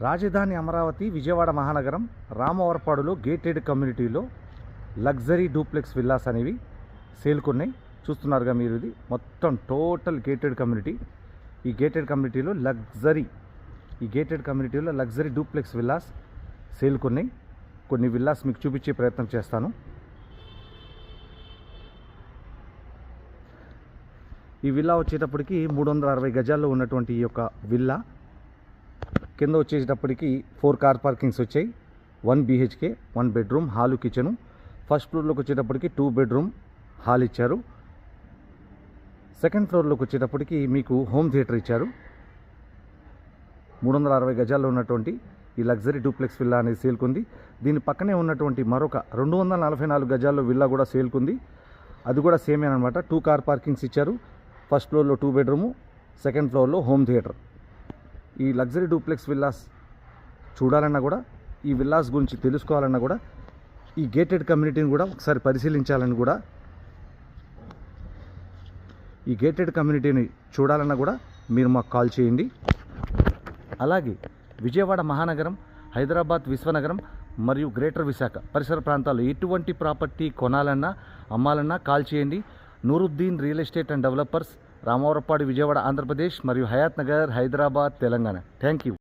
రాజధాని అమరావతి విజయవాడ మహానగరం రామవరపాడులో గేటెడ్ కమ్యూనిటీలో లగ్జరీ డూప్లెక్స్ విల్లాస్ అనేవి సేల్కున్నాయి. చూస్తున్నారుగా మీరు ఇది. మొత్తం టోటల్ గేటెడ్ కమ్యూనిటీ. ఈ గేటెడ్ కమ్యూనిటీలో లగ్జరీ ఈ గేటెడ్ కమ్యూనిటీలో లగ్జరీ డూప్లెక్స్ విల్లాస్ సేల్కున్నాయి. కొన్ని విల్లాస్ మీకు చూపించే ప్రయత్నం చేస్తాను. ఈ విల్లా వచ్చేటప్పటికి మూడు వందల అరవై గజాల్లో ఉన్నటువంటి ఈ యొక్క విల్లా కింద వచ్చేటప్పటికి ఫోర్ కార్ పార్కింగ్స్ వచ్చాయి. One BHK one bedroom hall kitchen. First ఫ్లోర్లోకి వచ్చేటప్పటికి టూ బెడ్రూమ్ హాల్ ఇచ్చారు. సెకండ్ ఫ్లోర్లోకి వచ్చేటప్పటికి మీకు హోమ్ థియేటర్ ఇచ్చారు. మూడు వందల అరవై గజాల్లో ఉన్నటువంటి ఈ లగ్జరీ డూప్లెక్స్ విల్లా అనేది సేల్కుంది. దీని పక్కనే ఉన్నటువంటి మరొక రెండు వందల నలభై నాలుగు గజాల్లో విల్లా కూడా సేల్కుంది. అది కూడా సేమే అనమాట టూ కార్ పార్కింగ్స్ ఇచ్చారు. ఫస్ట్ ఫ్లోర్లో టూ బెడ్రూము సెకండ్ ఫ్లోర్లో హోమ్ థియేటర్. ఈ లగ్జరీ డూప్లెక్స్ విల్లాస్ చూడాలన్నా కూడా ఈ విల్లాస్ గురించి తెలుసుకోవాలన్నా కూడా ఈ గేటెడ్ కమ్యూనిటీని కూడా ఒకసారి పరిశీలించాలని కూడా ఈ గేటెడ్ కమ్యూనిటీని చూడాలన్నా కూడా మీరు మాకు కాల్ చేయండి. అలాగే విజయవాడ మహానగరం హైదరాబాద్ విశ్వనగరం మరియు గ్రేటర్ విశాఖ పరిసర ప్రాంతాల్లో ఎటువంటి ప్రాపర్టీ కొనాలన్నా అమ్మాలన్నా కాల్ చేయండి. Nooruddin real estate and developers Ramavarapadu Vijayawada Andhra Pradesh మరియు హయాత్ నగర్ హైదరాబాద్ తెలంగాణ. Thank you